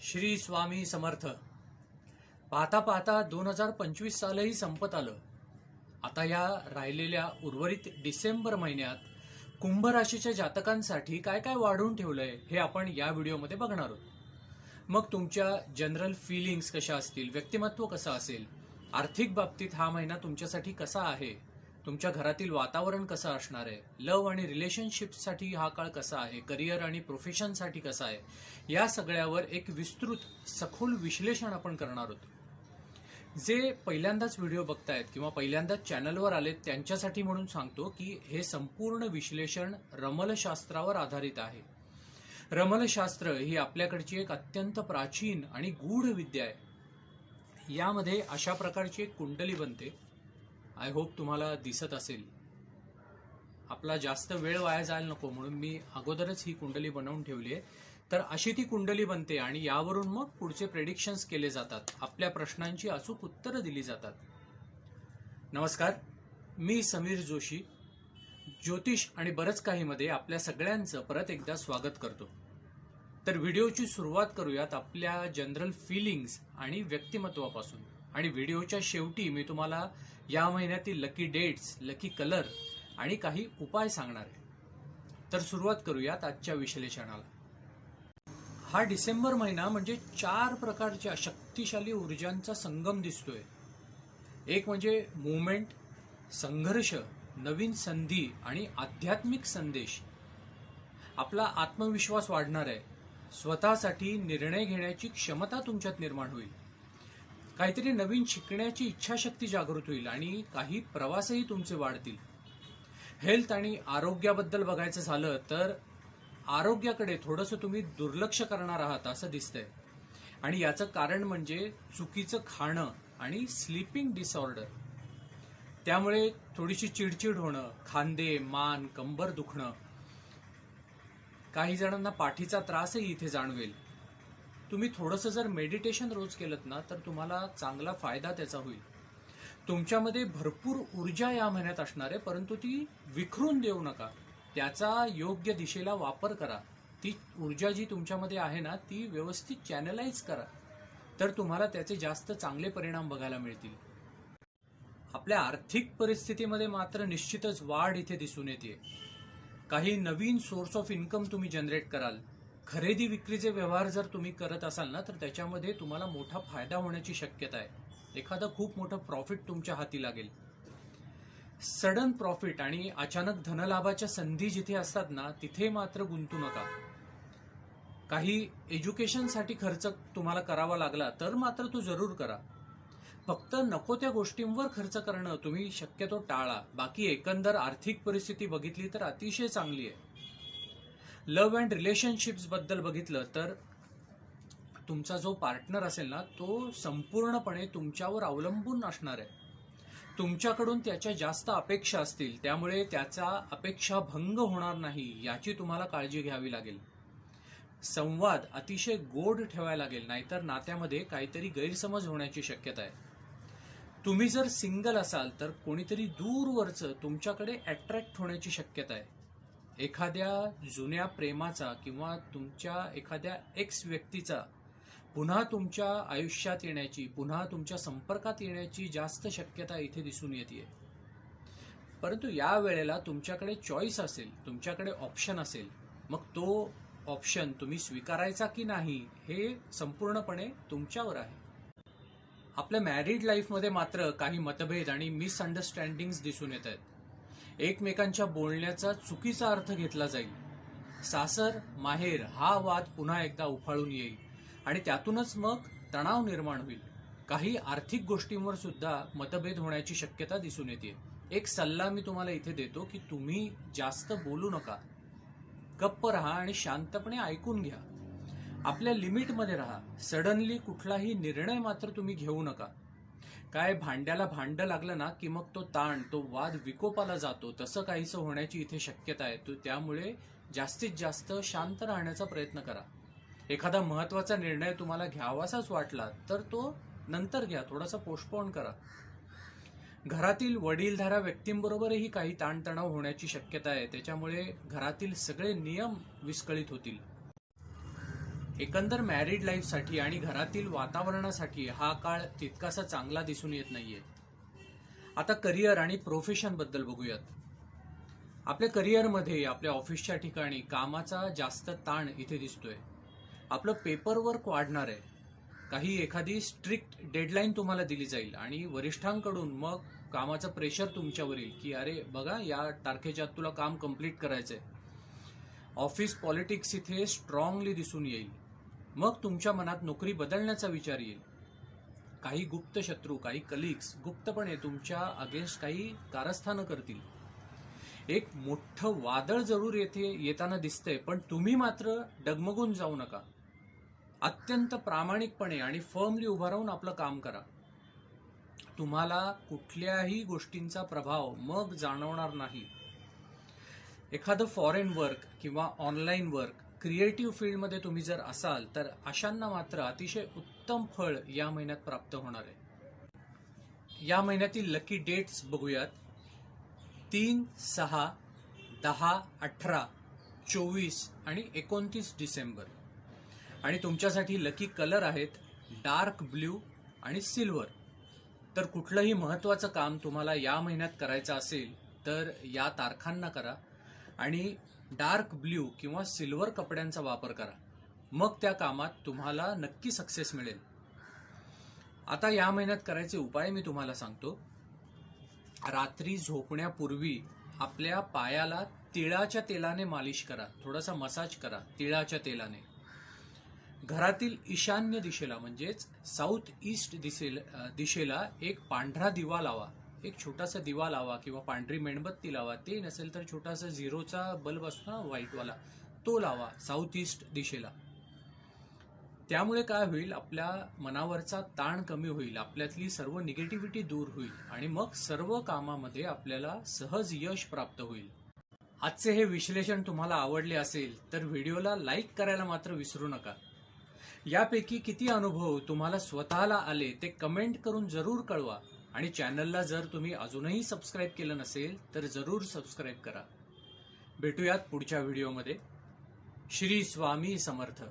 श्री स्वामी समर्थ. पाहता पाहता दोन हजार पंचवीस सालही संपत आलं. आता या राहिलेल्या उर्वरित डिसेंबर महिन्यात कुंभ राशीच्या जातकांसाठी काय काय वाढवून ठेवलंय हे आपण या व्हिडिओमध्ये बघणार आहोत. मग तुमच्या जनरल फिलिंग्स कशा असतील व्यक्तिमत्व कसं असेल आर्थिक बाबतीत हा महिना तुमच्यासाठी कसा आहे तुमच्या घरातील वातावरण कसं असणार आहे? लव आणि रिलेशनशिपसाठी हा काळ कसा आहे? करिअर आणि प्रोफेशनसाठी कसा आहे? या सगळ्यावर एक विस्तृत सखोल विश्लेषण आपण करणार आहोत जे पहिल्यांदाच व्हिडिओ बघतायत किंवा पहिल्यांदाच चॅनलवर आलेत त्यांच्यासाठी म्हणून सांगतो की हे संपूर्ण विश्लेषण रमलशास्त्रावर आधारित आहे. रमलशास्त्र ही आपल्याकडची एक अत्यंत प्राचीन आणि गूढ विद्या आहे. यामध्ये अशा प्रकारची एक कुंडली बनते आय होप तुम्हाला दिसत असेल. आपला जास्त वेळ वाया जायला नको म्हणून मी अगोदरच ही कुंडली बनवून ठेवली आहे. तर अशी ती कुंडली बनते आणि यावरून मग पुढचे प्रेडिक्शन्स केले जातात. आपल्या प्रश्नांची अचूक उत्तरं दिली जातात. नमस्कार मी समीर जोशी. ज्योतिष आणि बरंच काहीमध्ये आपल्या सगळ्यांचं परत एकदा स्वागत करतो. तर व्हिडिओची सुरुवात करूयात आपल्या जनरल फिलिंग्स आणि व्यक्तिमत्वापासून. आणि व्हिडिओच्या शेवटी मी तुम्हाला या महिन्यातील लकी डेट्स लकी कलर आणि काही उपाय सांगणार आहे. तर सुरुवात करूयात आजच्या विश्लेषणाला. हा डिसेंबर महिना म्हणजे चार प्रकारच्या शक्तिशाली ऊर्जांचा संगम दिसतोय. एक म्हणजे मुवमेंट संघर्ष नवीन संधी आणि आध्यात्मिक संदेश. आपला आत्मविश्वास वाढणार आहे. स्वतःसाठी निर्णय घेण्याची क्षमता तुमच्यात निर्माण होईल. काहीतरी नवीन शिकण्याची इच्छाशक्ती जागृत होईल आणि काही प्रवासही तुमचे वाढतील. हेल्थ आणि आरोग्याबद्दल बघायचं झालं तर आरोग्याकडे थोडंसं तुम्ही दुर्लक्ष करणार आहात असं दिसतंय. आणि याचं कारण म्हणजे चुकीचं खाणं आणि स्लीपिंग डिसऑर्डर त्यामुळे थोडीशी चिडचिड होणं खांदे मान कंबर दुखणं काही जणांना पाठीचा त्रासही इथे जाणवेल. तुम्ही थोडंसं जर मेडिटेशन रोज केलं ना तर तुम्हाला चांगला फायदा त्याचा होईल. तुमच्यामध्ये भरपूर ऊर्जा या महिन्यात असणार आहे परंतु ती विखरून देऊ नका. त्याचा योग्य दिशेला वापर करा. ती ऊर्जा जी तुमच्यामध्ये आहे ना ती व्यवस्थित चॅनलाइज करा. तर तुम्हाला त्याचे जास्त चांगले परिणाम बघायला मिळतील. आपल्या आर्थिक परिस्थितीमध्ये मात्र निश्चितच वाढ इथे दिसून येते. काही नवीन सोर्स ऑफ इन्कम तुम्ही जनरेट कराल. खरेदी विक्रीचे व्यवहार जर तुम्ही करत असाल ना तर त्याच्यामध्ये तुम्हाला मोठा फायदा होण्याची शक्यता आहे. एखादं खूप मोठं प्रॉफिट तुमच्या हाती लागेल. सडन प्रॉफिट आणि अचानक धनलाभाच्या संधी जिथे असतात ना तिथे मात्र गुंतू नका. काही एज्युकेशनसाठी खर्च तुम्हाला करावा लागला तर मात्र तो जरूर करा. फक्त नको त्या गोष्टींवर खर्च करणं तुम्ही शक्यतो टाळा. बाकी एकंदर आर्थिक परिस्थिती बघितली तर अतिशय चांगली आहे. लव्ह अँड रिलेशनशिप्सबद्दल बघितलं तर तुमचा जो पार्टनर असेल ना तो संपूर्णपणे तुमच्यावर अवलंबून असणार आहे. तुमच्याकडून त्याच्या जास्त अपेक्षा असतील त्यामुळे त्याचा अपेक्षा भंग होणार नाही याची तुम्हाला काळजी घ्यावी लागेल. संवाद अतिशय गोड ठेवायला लागेल नाहीतर नात्यामध्ये काहीतरी गैरसमज होण्याची शक्यता आहे. तुम्ही जर सिंगल असाल तर कोणीतरी दूरवरचं तुमच्याकडे अट्रॅक्ट होण्याची शक्यता आहे. एखाद्या जुन्या प्रेमाचा किंवा तुमच्या एखाद्या एक्स व्यक्तीचा पुन्हा तुमच्या आयुष्यात येण्याची पुन्हा तुमच्या संपर्कात येण्याची जास्त शक्यता इथे दिसून येते परंतु या वेळेला तुमच्याकडे चॉईस असेल तुमच्याकडे ऑप्शन असेल मग तो ऑप्शन तुम्ही स्वीकारायचा की नाही हे संपूर्णपणे तुमच्यावर आहे. आपल्या मॅरिड लाईफमध्ये मात्र काही मतभेद आणि मिसअंडरस्टँडिंग्स दिसून येत आहेत. एकमेकांच्या बोलण्याचा चुकीचा अर्थ घेतला जाईल. सासर माहेर हा वाद पुन्हा एकदा उफाळून येईल आणि त्यातूनच मग तणाव निर्माण होईल. काही आर्थिक गोष्टींवर सुद्धा मतभेद होण्याची शक्यता दिसून येते. एक सल्ला मी तुम्हाला इथे देतो की तुम्ही जास्त बोलू नका. गप्प राहा आणि शांतपणे ऐकून घ्या. आपल्या लिमिटमध्ये राहा. सडनली कुठलाही निर्णय मात्र तुम्ही घेऊ नका. काय भांड्याला भांड लागलं ना की मग तो ताण तो वाद विकोपाला जातो. तसं काहीसं होण्याची इथे शक्यता आहे. तो त्यामुळे जास्तीत जास्त शांत राहण्याचा प्रयत्न करा. एखादा महत्त्वाचा निर्णय तुम्हाला घ्यावासाच वाटला तर तो नंतर घ्या. थोडासा पोस्टपोन करा. घरातील वडीलधारा व्यक्तींबरोबरही काही ताणतणाव होण्याची शक्यता आहे. त्याच्यामुळे घरातील सगळे नियम विस्कळीत होतील. एकंदर मॅरिड लाईफसाठी आणि घरातील वातावरणासाठी हा काळ तितकासा चांगला दिसून येत नाहीये. आता करिअर आणि प्रोफेशनबद्दल बघूयात. आपल्या करिअरमध्ये आपल्या ऑफिसच्या ठिकाणी कामाचा जास्त ताण इथे दिसतोय. आपलं पेपर वर्क वाढणार आहे. काही एखादी स्ट्रिक्ट डेडलाईन तुम्हाला दिली जाईल आणि वरिष्ठांकडून मग कामाचं प्रेशर तुमच्यावर येईल की अरे बघा या तारखेच्या तुला काम कंप्लीट करायचंय. ऑफिस पॉलिटिक्स इथे स्ट्रॉंगली दिसून येईल. मग तुमच्या मनात नोकरी बदलण्याचा विचार येईल. काही गुप्त शत्रू काही कलिग्स गुप्तपणे तुमच्या अगेन्स्ट काही कारस्थानं करतील. एक मोठं वादळ जरूर येथे येताना दिसतंय पण तुम्ही मात्र डगमगून जाऊ नका. अत्यंत प्रामाणिकपणे आणि फर्मली उभा राहून आपलं काम करा. तुम्हाला कुठल्याही गोष्टींचा प्रभाव मग जाणवणार नाही. एखादं फॉरेन वर्क किंवा ऑनलाईन वर्क क्रिएटिव्ह फील्डमध्ये तुम्ही जर असाल तर अशांना मात्र अतिशय उत्तम फळ या महिन्यात प्राप्त होणार आहे. या महिन्यातील लकी डेट्स बघूयात. तीन सहा दहा अठरा चोवीस आणि एकोणतीस डिसेंबर. आणि तुमच्यासाठी लकी कलर आहेत डार्क ब्ल्यू आणि सिल्वर तर कुठलंही महत्वाचं काम तुम्हाला या महिन्यात करायचं असेल तर या तारखांना करा. आणि डार्क ब्ल्यू किंवा सिल्वर कपड्यांचा वापर करा. मग त्या कामात तुम्हाला नक्की सक्सेस मिळेल. आता या महिन्यात करायचे उपाय मी तुम्हाला सांगतो. रात्री झोपण्यापूर्वी आपल्या पायाला तिळाच्या तेलाने मालिश करा. थोडासा मसाज करा तिळाच्या तेलाने. घरातील ईशान्य दिशेला म्हणजेच साऊथ ईस्ट दिशेला दिशेला एक पांढरा दिवा लावा. एक छोटासा दिवा लावा किंवा पांढरी मेणबत्ती लावा. ते नसेल तर छोटासा झिरोचा बल्ब असतो ना व्हाईटवाला तो लावा साऊथ ईस्ट दिशेला. त्यामुळे काय होईल? आपल्या मनावरचा ताण कमी होईल. आपल्यातली सर्व निगेटिव्हिटी दूर होईल. आणि मग सर्व कामामध्ये आपल्याला सहज यश प्राप्त होईल. आजचे हे विश्लेषण तुम्हाला आवडले असेल तर व्हिडिओला लाईक करायला मात्र विसरू नका. यापैकी किती अनुभव तुम्हाला स्वतःला आले ते कमेंट करून जरूर कळवा. आणि चॅनलला जर तुम्ही अजूनही सबस्क्राईब केलं नसेल तर जरूर सबस्क्राईब करा. भेटूयात पुढच्या व्हिडिओमध्ये. श्री स्वामी समर्थ.